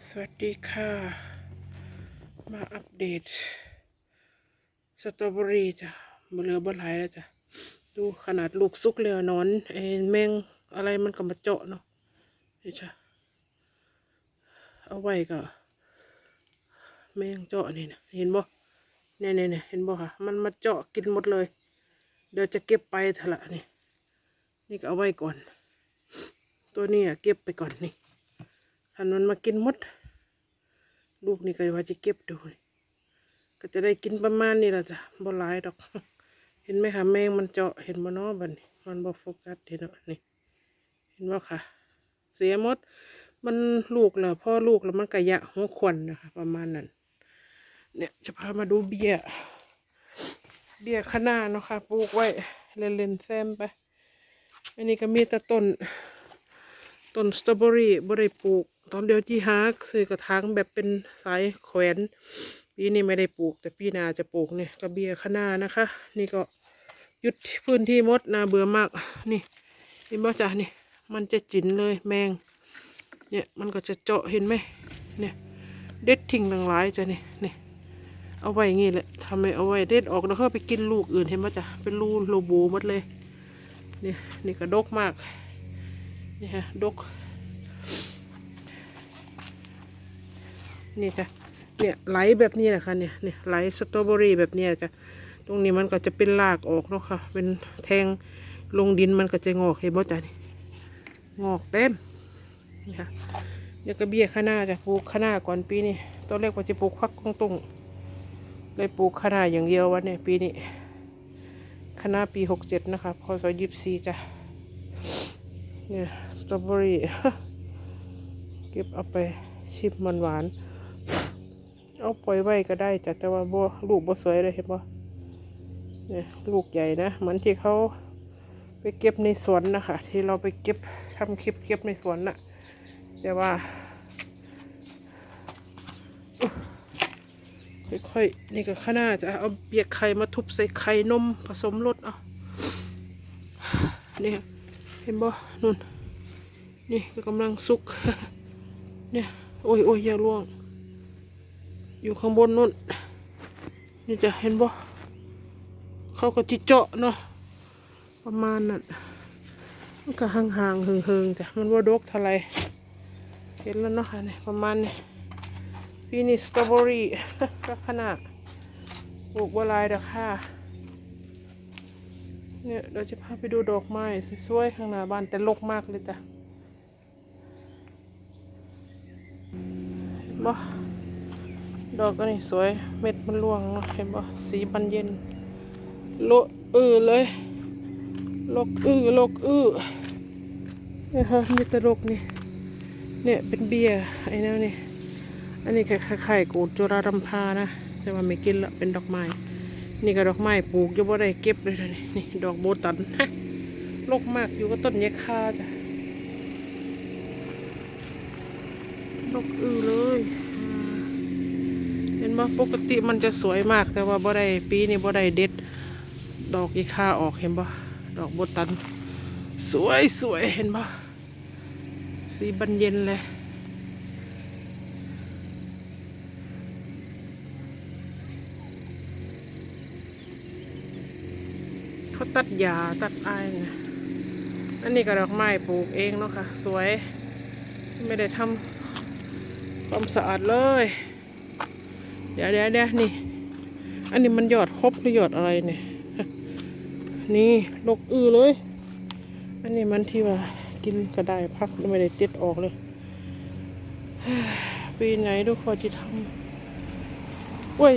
สวัสดีค่ะ มาอัปเดต สตรอเบอรี่จ้ะเหลือบหลายแล้วจ้ะ ดูขนาดลูกซุกแล้วนอนไอ้แมงอะไรมันก็มาเจาะเนาะนี่จ้ะ เอาไว้ก็ แมงเจาะนี่นะเห็นบ่เนี่ยเนี่ยเนี่ยเห็นบ่ค่ะ มันมาเจาะกินหมดเลย เดี๋ยวจะเก็บไปเถอะละนี่ นี่ก็เอาไว้ก่อน ตัวนี้อะเก็บไปก่อนนี่ ถ้ามันมากินมด ลูกนี่ก็ว่าจะเก็บดู ก็จะได้กินประมาณนี้ละจ้ะบ่หลายดอก เห็นไหมคะแมงมันเจาะเห็นบ่นาะบันี้มันบ่โฟกัสเห็นเนาะนี่ เห็นบ่ค่ะ เสียมด มันลูกแล้วพ่อลูกแล้วมันกระยะหัวควันนะคะ ประมาณนั้น เนี่ยจะพามาดูเบียเบียข้างหน้าเนาะค่ะปลูกไว้เล่นๆแซมไป อันนี้ก็มีแต่ต้นต้นสตรอเบอรี่บ่ได้ปลูก ตอนเดียวที่หาซื้อกระถางแบบเป็นสายแขวนปีนี้ไม่ได้ปลูกแต่ปีหน้าจะปลูกเนี่ยกระเบียข้างหน้านะคะ นี่ก็หยุดพื้นที่มดนาเบื่อมากนี่เห็นบ่จ้ะนี่ มันจะจินเลยแมง เนี่ยมันก็จะเจาะเห็นไหมเนี่ยเด็ดทิ้งต่างหลายจ้ะนี่นี่เอาไว้อย่างงี้แหละทำไมเอาไว้เด็ดออกแล้วเขาไปกินลูกอื่นเห็นไหมจ้ะเป็นรูโลบหมดเลยเนี่ยนี่ก็ดกมากนี่ฮะดก นี่จ้ะเนี่ยไหลแบบนี้แหละค่ะเนี่ยเนี่ยไหลสตรอเบอรี่แบบนี้จ้ะตรงนี้มันก็จะเป็นรากออกเนาะค่ะ เป็นแทงลงดินมันก็จะงอกเห็นบ่จ้ะนี่งอกเต็มนี่ค่ะเดี๋ยวก็เบี้ยข้างหน้าจ้ะปลูกข้างหน้าก่อนปีนี้ตอนแรกว่าจะปลูกพักตรงตรงๆเลยปลูกข้างหน้าอย่างเดียววันเนี่ยปีนี้ข้างหน้าปีหกเจ็ดนะคะพศยี่สิบสี่จ้ะเนี่ยสตรอเบอรี่เก็บเอาไปชิมมันหวาน เอาปล่อยไว้ก็ได้จ้ะแต่ว่าบ่ลูกบ่สวยเลยเห็นบ่เนี่ยลูกใหญ่นะเหมือนที่เขาไปเก็บในสวนนะคะที่เราไปเก็บทำคลิปเก็บในสวนน่ะแต่ว่าค่อยๆนี่ก็ข้างหน้าจะเอาเปียกไข่มาทุบใส่ไข่นมผสมรสเอาเนี่ยเห็นบ่นู่นนี่ก็กำลังสุกเนี่ยโอ้ยโอ้ยอย่าล่วง อยู่ข้างบนนู่น นี่จะเห็นบ่เขาก็จิเจาะเนาะประมาณนั้นมันก็ห่างๆเฮิงๆแต่มันว่าดกเท่าไรเห็นแล้วเนาะค่ะเนี่ยประมาณนี้ปีนี้สตรอเบอรี่ก็ขนาดปลูกบัวลายดอกค่ะเนี่ยเราจะพาไปดูดอกไม้สวยๆข้างหน้าบ้านแต่รกมากเลยจ้ะบ่ ดอกอันนี้สวย เม็ดมันร่วงเนาะเห็นบ่สีบันเย็น โลอือเลย โลกอือโลกอือเนี่ยฮะมีตลกนี่ เนี่ยเป็นเบียร์ไอ้แนวนี่ อันนี้คล้ายๆกูดจุฬารัมพานะแต่ว่าไม่กินละเป็นดอกไม้ นี่ก็ดอกไม้ปลูกจะบ่ได้เก็บเลยนะนี่นี่ดอกโบตันโลกมากอยู่ก็ต้นเยคาจ้ะนกอือเลย นบ่ปกติมันจะสวยมาก แต่ว่าบ่ได้ปีนี้บ่ได้เด็ด ดอกอีค่าออกเห็นบ่ดอกโบตัน สวยสวยเห็นบ่สีบันเย็นเลยเขาตัดหญ้าตัดอ้ายไงอันนี้ก็ดอกไม้ปลูกเองเนาะค่ะ สวย ไม่ได้ทำความสะอาดเลย เดี๋ยวเดี๋ยวเดี๋ยวนี่ อันนี้มันหยอดครบหรือหยอดอะไรเนี่ย นี่ลกอือเลย อันนี้มันที่ว่ากินก็ได้พักไม่ได้ติดออกเลย ปีไหนทุกคนจะทำเว้ย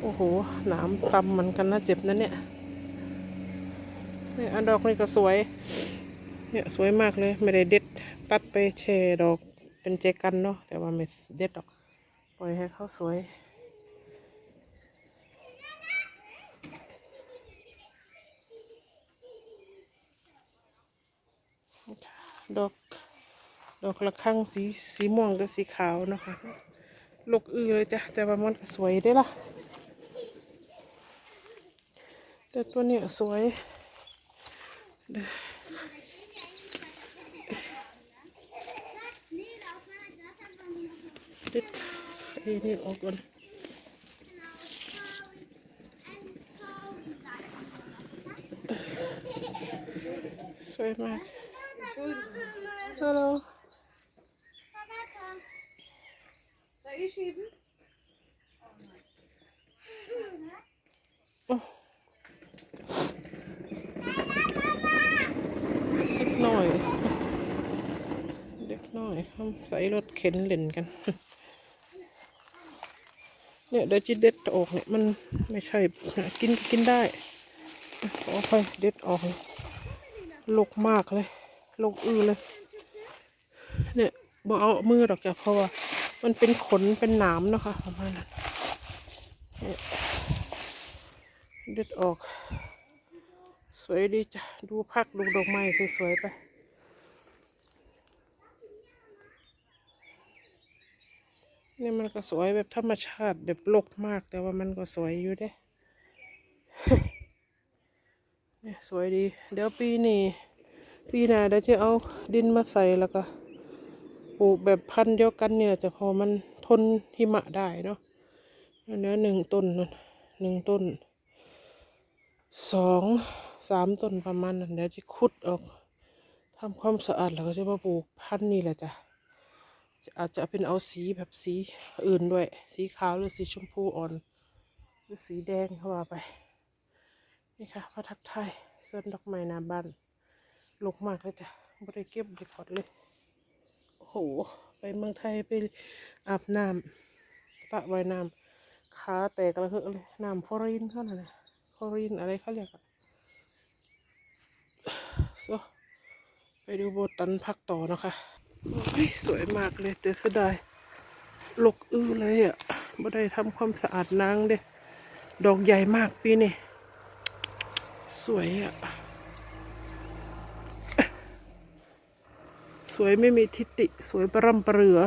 โอ้โห หนามตำมันกันนะเจ็บนะเนี่ยเนี่ยอันดอกนี่ก็สวย เนี่ยสวยมากเลย ไม่ได้เด็ด ตัดไปแช่ดอกเป็นเจกันเนาะแต่ว่าไม่เด็ดดอก ปล่อยให้เขาสวย ดอก ดอกละข้างสีสีม่วงกับสีขาวนะคะลูกอือเลยจ้ะ แต่ว่ามันสวยได้ละแต่ตัวเนี้ยสวย เคนี่ออกก่อนสวยมากฮัลโหล Soll ich schieben? เด็กน้อยเด็กน้อย เนี่ยเดี๋ยวจะเด็ดออกเนี่ยมันไม่ใช่กินก็กินได้ขอไปเด็ดออกเลยลกมากเลยลกอื้อเลย เนี่ยบอกเอามือดอกจ้ะเพราะว่า มันเป็นขนเป็นหนามนะคะประมาณนั้นเนี่ยเด็ดออก สวยดีจ้ะ ดูพักดูดอกไม้สวยๆไป นี่มันก็สวยแบบธรรมชาติแบบโลกมาก แต่ว่ามันก็สวยอยู่เด้เนี่ยสวยดี เดี๋ยวปีนี้ปีหน้าเดี๋ยวจะเอาดินมาใส่แล้วก็ปลูกแบบพันธุ์เดียวกันเนี่ยจะพอมันทนหิมะได้เนาะอันเนี้ยหนึ่งต้นนั่นหนึ่งต้นสองสามต้นประมาณนั้นเดี๋ยวจะขุดออกทำความสะอาดแล้วก็จะมาปลูกพันธุ์นี่แหละจ้ะ จะอาจจะเป็นเอาสีแบบสีอื่นด้วย สีขาวหรือสีชมพูอ่อน หรือสีแดงเข้ามาไป นี่ค่ะพระทักไทยส่วนดอกไม้นาบ้านลกมากเลยจ้ะบริเก็บบริพอดเลย โอ้โห ไปเมืองไทยไปอาบน้ำสระว่ายน้ำขาแตกระเหอะเลยน้ำฟอรีนเขาน่ะนะฟอรีนอะไรเขาเรียกอะโซไปดูโบตันพักต่อนะคะ สวยมากเลยแต่เสียดายลกอื้อเลยอะไม่ได้ทำความสะอาดนางเด้ดอกใหญ่มากปีนี้สวยอะสวยไม่มีทิฏฐิสวยประร่ำประเรือ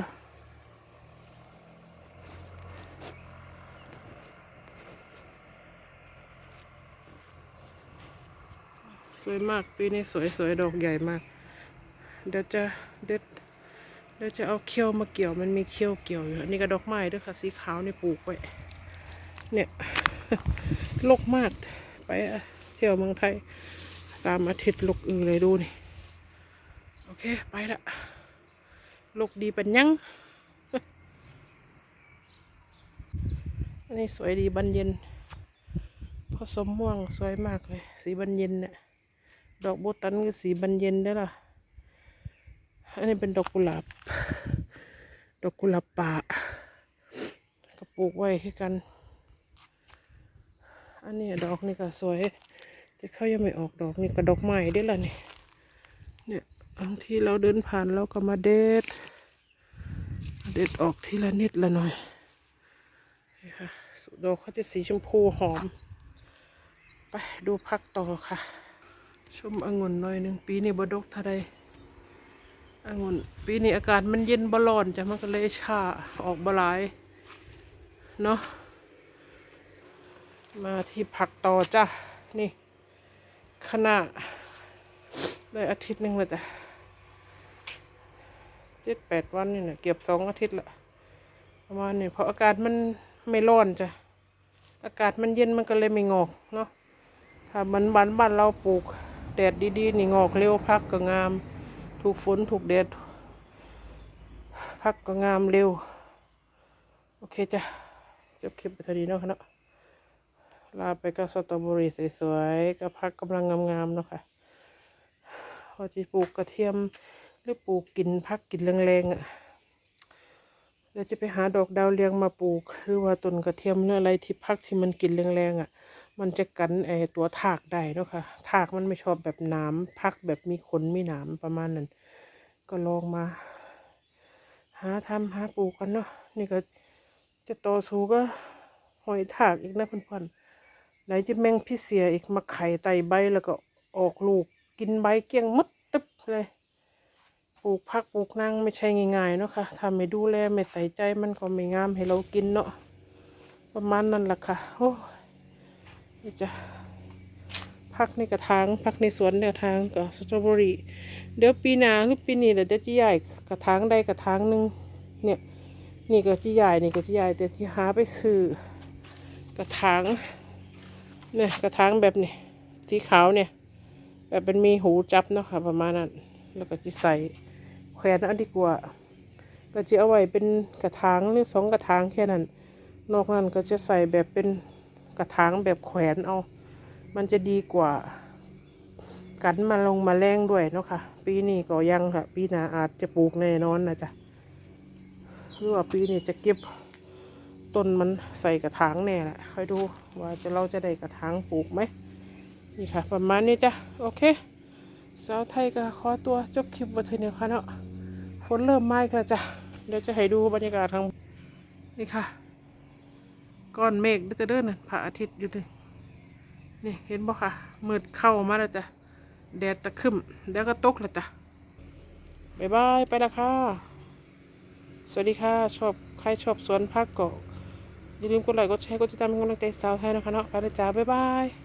สวยมากปีนี้สวยสวยดอกใหญ่มาก เดี๋ยวจะเด็ด เดี๋ยวจะเอาเขี้ยวมาเกี่ยวมันมีเขี้ยวเกี่ยวอยู่อันนี้ก็ดอกไม้ด้วยค่ะสีขาวในปลูกไว้เนี่ยลกมากไปเที่ยวเมืองไทย ตามอาทิตย์ลกอือเลยดูนี่ โอเค ไปละลกดีป็นยังอันนี้สวยดีบานเย็นผสมม่วงสวยมากเลย สีบานเย็นเนี่ยดอกโบตันก็สีบานเย็นได้ล่ะ อันนี้เป็นดอกกุหลาบ ดอกกุหลาบป่าก็ปลูกไว้คือกัน อันนี้ดอกนี่ก็สวยแต่เขายังไม่ออกดอกนี่ก็ดอกไม้ได้ละนี่ เนี่ยบางทีเราเดินผ่านเราก็มาเด็ด เด็ดออกทีละนิดละหน่อยค่ะดอกเขาจะสีชมพูหอม ไปดูพักต่อค่ะ ชมองุ่นหน่อยหนึ่งปีนี้บดกเท่าใด องุ่นปีนี้อากาศมันเย็นบร้อนจ้ะมันก็เลยชาออกบลายเนาะมาที่ผักต่อจ้ะนี่ขนาดได้อาทิตย์หนึ่งแล้วจ้ะเจ็ดแปดวันนี่นะเกือบสองอาทิตย์ละประมาณนี้เพราะอากาศมันไม่ร้อนจ้ะอากาศมันเย็นมันก็เลยไม่งอกเนาะถ้ามันบ้านบ้านเราปลูกแดดดีๆนี่งอกเร็วพักก็งาม ถูกฝนถูกแดดพักก็งามเร็ว โอเคจ้ะ จบคลิปไปเท่านี้เนาะค่ะเนาะลาไปก็สตรอเบอรี่สวยๆก็พักกำลังงามๆเนาะค่ะพอจะปลูกกระเทียมหรือปลูกกินพักกินแรงๆอะเดี๋ยวจะไปหาดอกดาวเรืองมาปลูก หรือว่าต้นกระเทียมหรืออะไรที่พักที่มันกินแรงๆอะ มันจะกันไอตัวถากได้เนาะค่ะถากมันไม่ชอบแบบน้ำพักแบบมีขนมีหนามประมาณนั้นก็ลองมา หาทำหาปลูกกันเนาะนี่ก็จะโตสูก็หอยถากอีกนะเพื่อนๆไหนจะแมงพี่เสียอีกมาไข่ไตใบแล้วก็ออกลูกกินใบเกี้ยงมดตึ๊บเลยปลูกพักปลูกนางไม่ใช่ง่ายๆเนาะค่ะ ถ้าไม่ดูแลไม่ใส่ใจมันก็ไม่งามให้เรากินเนาะ ประมาณนั้นแหละค่ะ โอ้ จะพักในกระถางพักในสวนในกระถางกับสตรอเบอรี่เดี๋ยวปีหน้าหรือปีนี้เดี๋ยวจะย้ายกระถางใดกระถางหนึ่งเนี่ยนี่ก็ที่ใหญ่นี่ก็ที่ใหญ่แต่ที่หาไปซื้อกระถางเนี่ยกระถางแบบนี้สีขาวเนี่ย แบบเป็นมีหูจับเนาะค่ะประมาณนั้น แล้วก็จะใส่แขวนเอันดีกว่า ก็จะเอาไว้เป็นกระถางหรือสองกระถางแค่นั้น นอกนั้นก็จะใส่แบบเป็น กระถางแบบแขวนเอา มันจะดีกว่า กันมาลงมาแรงด้วยเนาะค่ะ ปีนี้ก็ยังค่ะ ปีหน้าอาจจะปลูกแน่นอนนะจ๊ะหรือว่าปีนี้จะเก็บต้นมันใส่กระถางแน่แหละค่อยดูว่าจะเราจะได้กระถางปลูกไหมนี่ค่ะ ประมาณนี้จ้ะโอเคสาวไทยก็ขอตัวจบคลิปไว้เทนี้ค่ะเนาะฝนเริ่มมาอีกแล้วจ้ะเดี๋ยวจะให้ดูบรรยากาศทางนี่ค่ะ ก้อนเมฆเดี๋ยวจะเดินน่ะพระอาทิตย์อยู่นี่นี่เห็นบ่ค่ะมืดเข้ามาแล้วจ้ะแดดตะครึมแล้วก็ตกแล้วจ้ะบายบายไปละค่ะ สวัสดีค่ะ ชอบใครชอบสวนพักก็อย่าลืมกดไลค์กดแชร์กดติดตามเป็นกำลังใจสาวไทยนะคะเนาะไปละจ้าบายบาย